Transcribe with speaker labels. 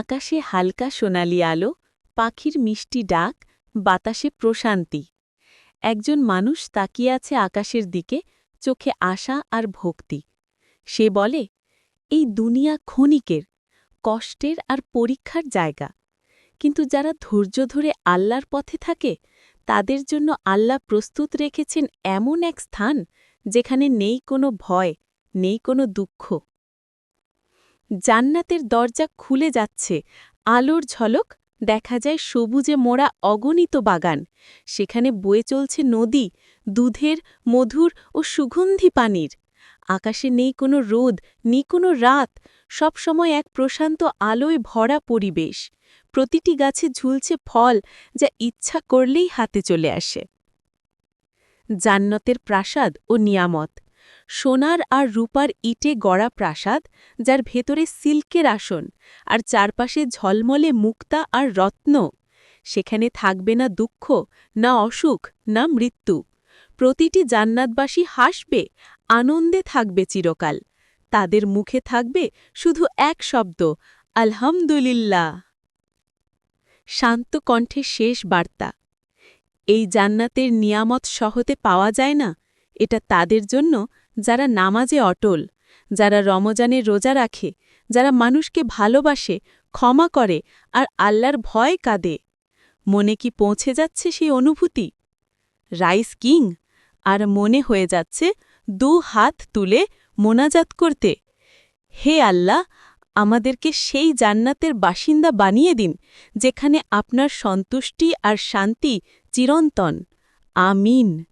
Speaker 1: আকাশে হালকা সোনালি আলো, পাখির মিষ্টি ডাক, বাতাসে প্রশান্তি। একজন মানুষ তাকিয়ে আছে আকাশের দিকে, চোখে আশা আর ভক্তি। সে বলে, এই দুনিয়া ক্ষণিকের, কষ্টের আর পরীক্ষার জায়গা। কিন্তু যারা ধৈর্য ধরে আল্লাহর পথে থাকে, তাদের জন্য আল্লাহ প্রস্তুত রেখেছেন এমন এক স্থান, যেখানে নেই কোনো ভয়, নেই কোনো দুঃখ। জান্নাতের দরজা খুলে যাচ্ছে। আলোর ঝলক, দেখা যায় সবুজে মোড়া অগণিত বাগান। সেখানে বয়ে চলছে নদী, দুধের, মধুর ও সুগন্ধি পানির। আকাশে নেই কোনো রোদ, নেই কোনো রাত, সবসময় এক প্রশান্ত আলোয় ভরা পরিবেশ। প্রতিটি গাছে ঝুলছে ফল যা ইচ্ছা করলেই হাতে চলে আসে। জান্নতের প্রাসাদ ও নিয়ামত। সোনার আর রূপার ইটে গড়া প্রাসাদ, যার ভেতরে সিল্কের আসন আর চারপাশে ঝলমলে মুক্তা আর রত্ন। সেখানে থাকবে না দুঃখ, না অসুখ, না মৃত্যু। প্রতিটি জান্নাতবাসী হাসবে, আনন্দে থাকবে চিরকাল। তাদের মুখে থাকবে শুধু এক শব্দ, আলহামদুলিল্লাহ। শান্ত কণ্ঠে শেষ বার্তা। এই জান্নাতের নিয়ামত সহতে পাওয়া যায় না? এটা তাদের জন্য যারা নামাজে অটল, যারা রমজানে রোজা রাখে, যারা মানুষকে ভালোবাসে, ক্ষমা করে আর আল্লাহর ভয় কাঁদে। মনে কি পৌঁছে যাচ্ছে সেই অনুভূতি? রাইস কিং, আর মনে হয়ে যাচ্ছে দু হাত তুলে মোনাজাত করতে। হে আল্লাহ, আমাদেরকে সেই জান্নাতের বাসিন্দা বানিয়ে দিন, যেখানে আপনার সন্তুষ্টি আর শান্তি চিরন্তন। আমিন।